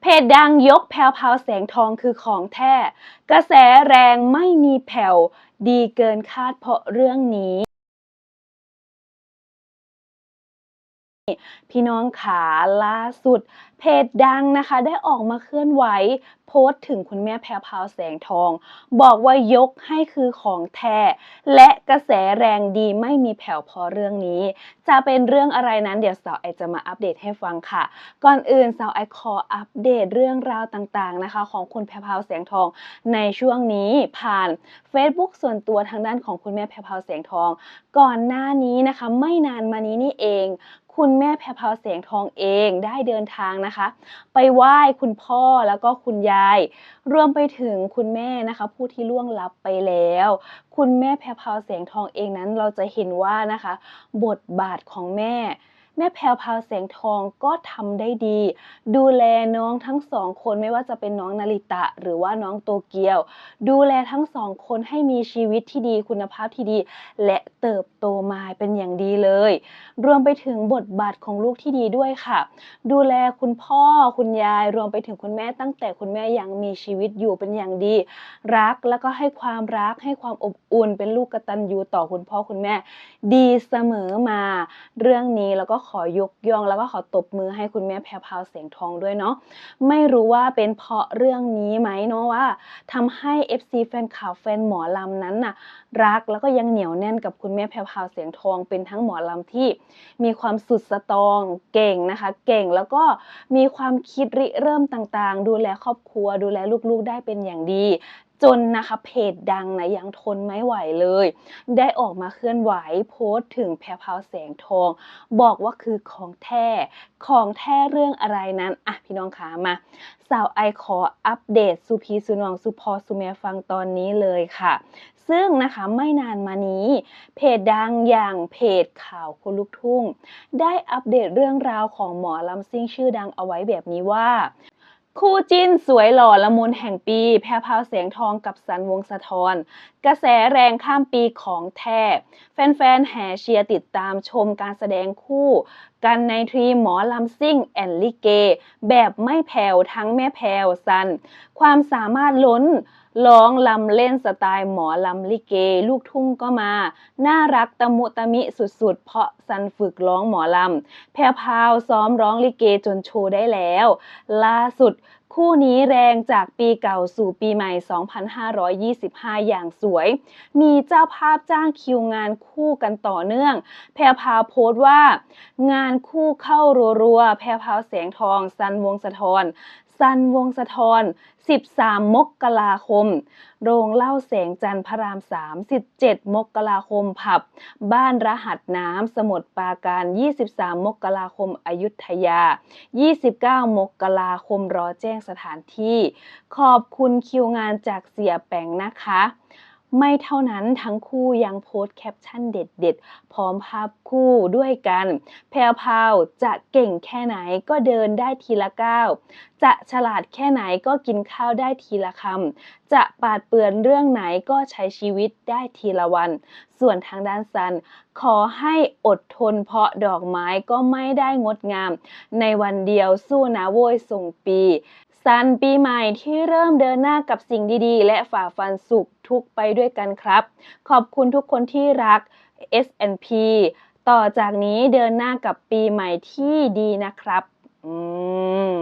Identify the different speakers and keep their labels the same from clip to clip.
Speaker 1: เพจดังยกแพรวพราวแสงทองคือของแท้ กระแสแรงไม่มีแผ่ว ดีเกินคาดเพราะเรื่องนี้ พี่น้องขาล่าสุด เพจดังนะคะ ได้ออกมาเคลื่อนไหว โพสต์ถึงคุณแม่แพรวพาวแสงทอง บอกว่ายกให้คือของแท้ และกระแสแรงดีไม่มีแผ่วพอเรื่องนี้ จะเป็นเรื่องอะไรนั้นเดี๋ยวสาวไอจะมาอัปเดตให้ฟังค่ะ ก่อนอื่นสาวไอขออัปเดตเรื่องราวต่างๆนะคะ ของคุณแพรวพาวแสงทองในช่วงนี้ผ่าน Facebook ส่วนตัวทางด้านของคุณแม่แพรวพาวแสงทอง ก่อนหน้านี้นะคะ ไม่นานมานี้นี่เอง คุณแม่แพรพาวแสงทองเองได้เดินทางนะคะ ไปไหว้คุณพ่อแล้วก็คุณยาย รวมไปถึงคุณแม่นะคะ ผู้ที่ล่วงลับไปแล้ว คุณแม่แพรพาวแสงทองเองนั้นเราจะเห็นว่านะคะ บทบาทของแม่ แม่แพรวพาวแสงทองก็ทำได้ดี ดูแลน้องทั้งสองคนไม่ว่าจะเป็นน้องนาริตะ หรือว่าน้องโตเกียว ดูแลทั้งสองคนให้มีชีวิตที่ดีคุณภาพที่ดี และเติบโตมาเป็นอย่างดีเลย รวมไปถึงบทบาทของลูกที่ดีด้วยค่ะ ดูแลคุณพ่อคุณยาย รวมไปถึงคุณแม่ตั้งแต่คุณแม่ยังมีชีวิตอยู่เป็นอย่างดี รักแล้วก็ให้ความรักให้ความอบอุ่น เป็นลูกกตัญญูต่อคุณพ่อคุณแม่ ดีเสมอมา เรื่องนี้แล้วก็ขขอยกย่องแล้วก็ขอตบมือให้คุณแม่แพรวพาวเสียงทองด้วยเนาะไม่รู้ว่าเป็นเพราะเรื่องนี้ไหมเนาะว่าทำให้ FC แฟนข่าวแฟนหมอลำนั้นน่ะรักแล้วก็ยังเหนียวแน่นกับคุณแม่แพรวพาวเสียงทอง เป็นทั้งหมอลำที่มีความสุดสตอง เก่งนะคะ เก่งแล้วก็มีความคิดริเริ่มต่างๆ ดูแลครอบครัว ดูแลลูกๆได้เป็นอย่างดี จนนะคะเพจดังนะยังทนไม่ไหวเลย ได้ออกมาเคลื่อนไหวโพสต์ถึงแพรพาวแสงทอง บอกว่าคือของแท้ของแท้เรื่องอะไรนั้นอะพี่น้องขามาสาวไอขออัปเดตสุพีสุนองสุพอสุเมฟังตอนนี้เลยค่ะ ซึ่งนะคะไม่นานมานี้ เพจดังอย่างเพจข่าวคนลุกทุ่ง ได้อัปเดตเรื่องราวของหมอลำซิ่งชื่อดังเอาไว้แบบนี้ว่า คู่จิ้นสวยหล่อละมุนแห่งปี แพรพาวแสงทองกับสันวงสะทอนกระแสแรงข้ามปีของแท้ แฟนๆ แห่เชียร์ติดตามชมการแสดงคู่ กันในทรีหมอลำซิ่งแอนลิเก แบบไม่แผ่วทั้งแม่แผ่วซัน ความสามารถล้นร้องลำเล่นสไตล์หมอลำลิเก ลูกทุ่งก็มา น่ารักตะมุตะมิสุดๆ เพราะซันฝึกร้องหมอลำ แพรพาวซ้อมร้องลิเกจนโชว์ได้แล้ว ล่าสุด คู่นี้แรงจากปีเก่าสู่ปีใหม่ 2525 อย่างสวย มีเจ้าภาพจ้างคิวงานคู่กันต่อเนื่อง แพรพาโพสต์ว่า งานคู่เข้ารัวๆ แพรพาแสงทอง สันวงสะทอน ซันวงสะทอน 13 มกราคม โรงเล่าแสงจันทร์พระราม 3 17 มกราคม ผับ บ้านรหัสน้ำ สมุทรปราการ 23 มกราคม อยุธยา 29 มกราคม รอแจ้งสถานที่ ขอบคุณคิวงานจากเสียแปงนะคะ ไม่เท่านั้นทั้งคู่ยังโพสต์แคปชั่นเด็ดๆ พร้อมภาพคู่ด้วยกัน แพรพาวจะเก่งแค่ไหนก็เดินได้ทีละก้าว จะฉลาดแค่ไหนก็กินข้าวได้ทีละคำ จะปาดเปือนเรื่องไหนก็ใช้ชีวิตได้ทีละวัน ส่วนทางด้านซัน ขอให้อดทนเพราะดอกไม้ก็ไม่ได้งดงาม ในวันเดียวสู้นะโวยส่งปี ซันปีใหม่ที่เริ่มเดินหน้ากับสิ่งดีๆ และฝ่าฟันสุขทุกไปด้วยกันครับ ขอบคุณทุกคนที่รัก S&P ต่อจากนี้เดินหน้ากับปีใหม่ที่ดีนะครับอืม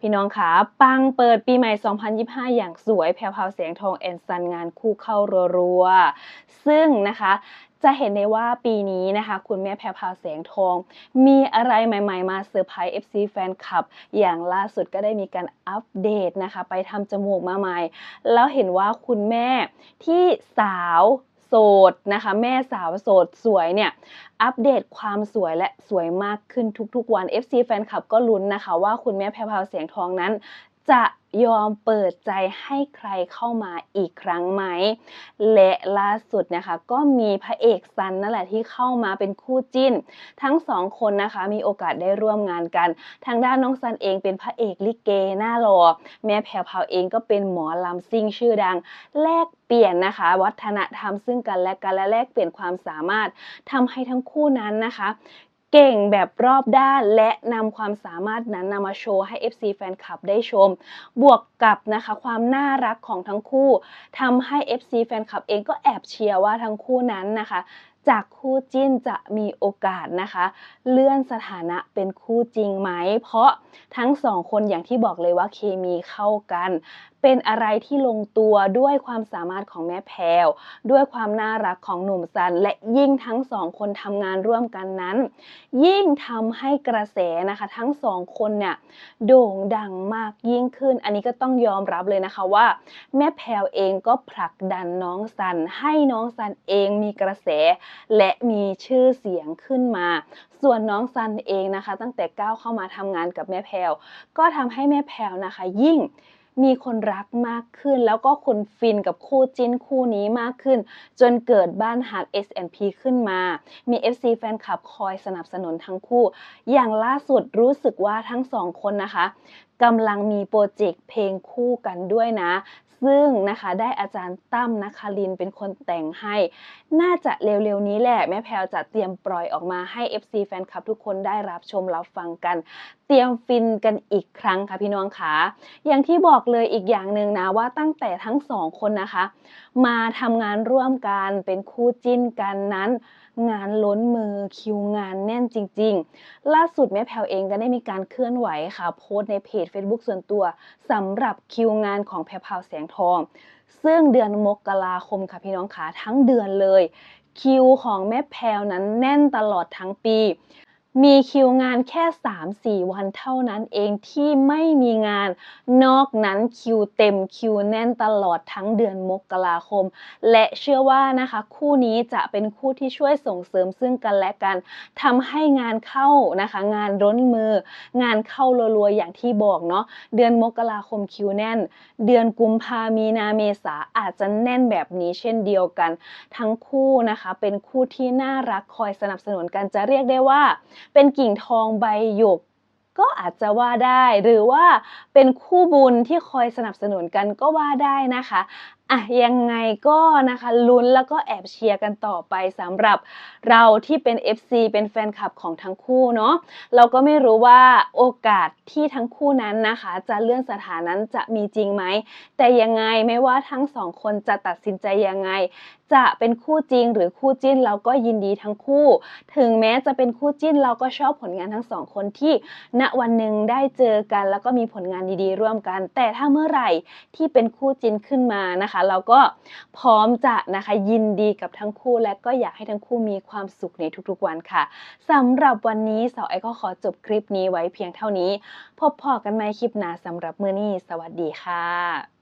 Speaker 1: พี่น้องคะปังเปิดปีใหม่ 2025 อย่างสวยแพรวพราวแสงทองแอนซันงานคู่เข้ารัวๆ ซึ่งนะคะ จะเห็นได้ว่าปีนี้นะคะ คุณแม่แพรวพาแสงทอง มีอะไรใหม่ๆ มาเซอร์ไพรส์ FC แฟนคลับ อย่างล่าสุดก็ได้มีการอัปเดตนะคะ ไปทำจมูกมาใหม่ แล้วเห็นว่าคุณแม่ที่สาวโสดนะคะ แม่สาวโสดสวยเนี่ยอัปเดตความสวยและสวยมากขึ้นทุกๆวัน FC แฟนคลับก็ลุ้นนะคะ ว่าคุณแม่แพรพาวเสียงทองนั้น จะยอมเปิดใจให้ใครเข้ามาอีกครั้งไหม และล่าสุดนะคะก็มีพระเอกซันนั่นแหละที่เข้ามาเป็นคู่จิ้น ทั้งสองคนนะคะมีโอกาสได้ร่วมงานกัน ทางด้านน้องซันเองเป็นพระเอกลิเกหน้าหล่อแม่แพรวพาวเองก็เป็นหมอลำซิ่งชื่อดัง แลกเปลี่ยนนะคะ วัฒนธรรมซึ่งกันและกันและแลกเปลี่ยนความสามารถทำให้ทั้งคู่นั้นนะคะ เก่งแบบรอบด้านและนำความสามารถนั้นนำมาโชว์ให้ FC แฟนคลับได้ชม บวกกับนะคะความน่ารักของทั้งคู่ทำให้ FC แฟนคลับเองก็แอบเชียร์ว่าทั้งคู่นั้นนะคะจากคู่จิ้นจะมีโอกาสนะคะ เลื่อนสถานะเป็นคู่จริงไหม เพราะทั้งสองคนอย่างที่บอกเลยว่าเคมีเข้ากัน เป็นอะไรที่ลงตัวด้วยความสามารถของแม่แพรวด้วยความน่ารักของหนุ่มซัน และยิ่งทั้งสองคนทำงานร่วมกันนั้น ยิ่งทำให้กระแสนะคะ ทั้งสองคนเนี่ยโด่งดังมากยิ่งขึ้น อันนี้ก็ต้องยอมรับเลยนะคะว่า แม่แพรวเองก็ผลักดันน้องซัน ให้น้องซันเองมีกระแส และมีชื่อเสียงขึ้นมา ส่วนน้องซันเองนะคะ ตั้งแต่ก้าวเข้ามาทำงานกับแม่แพรวก็ทำให้แม่แพรวนะคะ ยิ่ง มีคนรักมากขึ้น แล้วก็คนฟินกับคู่จิ้นคู่นี้มากขึ้น จนเกิดบ้านหัก S&P ขึ้นมา มี FC แฟนคลับคอยสนับสนุนทั้งคู่ อย่างล่าสุดรู้สึกว่าทั้งสองคนนะคะ กำลังมีโปรเจกต์เพลงคู่กันด้วยนะ ซึ่งนะคะได้อาจารย์ตั้มนะคะลินเป็นคนแต่งให้ น่าจะเร็วๆนี้แหละแม่แพลวจะเตรียมปล่อยออกมาให้ FC แฟนคลับทุกคนได้รับชมรับฟังกัน เตรียมฟินกันอีกครั้งค่ะพี่น้องคะอย่างที่บอกเลยอีกอย่างหนึ่งนะว่าตั้งแต่ทั้งสองคนนะคะ มาทำงานร่วมกันเป็นคู่จิ้นกันนั้น งานล้นมือคิวงานแน่นจริง ๆ ล่าสุดแม่แพลวเองก็ได้มีการเคลื่อนไหวค่ะ โพสต์ในเพจ Facebook ส่วนตัวสำหรับคิวงานของแพรวพาวแสงทอง ซึ่งเดือนมกราคมค่ะพี่น้องขาทั้งเดือนเลย คิวของแม่แพลวนั้นแน่นตลอดทั้งปี มีคิวงานแค่ 3-4 วันเท่านั้นเองที่ไม่มีงาน นอกนั้นคิวเต็มคิวแน่นตลอดทั้งเดือนมกราคม และเชื่อว่านะคะคู่นี้จะเป็นคู่ที่ช่วยส่งเสริมซึ่งกันและกันทำให้งานเข้านะคะ งานร้นมือ งานเข้ารัวๆอย่างที่บอกเนาะเดือนมกราคมคิวแน่น เดือนกุมภามีนาเมษาอาจจะแน่นแบบนี้เช่นเดียวกัน ทั้งคู่นะคะเป็นคู่ที่น่ารักคอยสนับสนุนกันจะเรียกได้ว่าเป็นกิ่งทองใบหยก ก็อาจจะว่าได้ หรือว่าเป็นคู่บุญที่คอยสนับสนุนกันก็ว่าได้นะคะ อะยังไงก็นะคะลุ้นแล้วก็แอบเชียร์กันต่อไปสำหรับเราที่เป็น FC เป็นแฟนคลับของทั้งคู่เนาะเราก็ไม่รู้ว่าโอกาสที่ทั้งคู่นั้นนะคะ จะเลื่อนสถานั้นจะมีจริงไหม แต่ยังไงไม่ว่าทั้งสองคนจะตัดสินใจยังไง จะเป็นคู่จริงหรือคู่จิ้นเราก็ยินดีทั้งคู่ ถึงแม้จะเป็นคู่จิ้นเราก็ชอบผลงานทั้งสองคนที่ณวันหนึ่งได้เจอกัน แล้วก็มีผลงานดีๆ ร่วมกัน แต่ถ้าเมื่อไหร่ที่เป็นคู่จิ้นขึ้นมานะคะเราก็พร้อมจะนะคะยินดีกับทั้งคู่ และก็อยากให้ทั้งคู่มีความสุขในทุกๆวันค่ะสำหรับวันนี้สาวไอก็ขอจบคลิปนี้ไว้เพียงเท่านี้ พบพอกันใหม่คลิปหน้าสำหรับมื้อนี้ สวัสดีค่ะ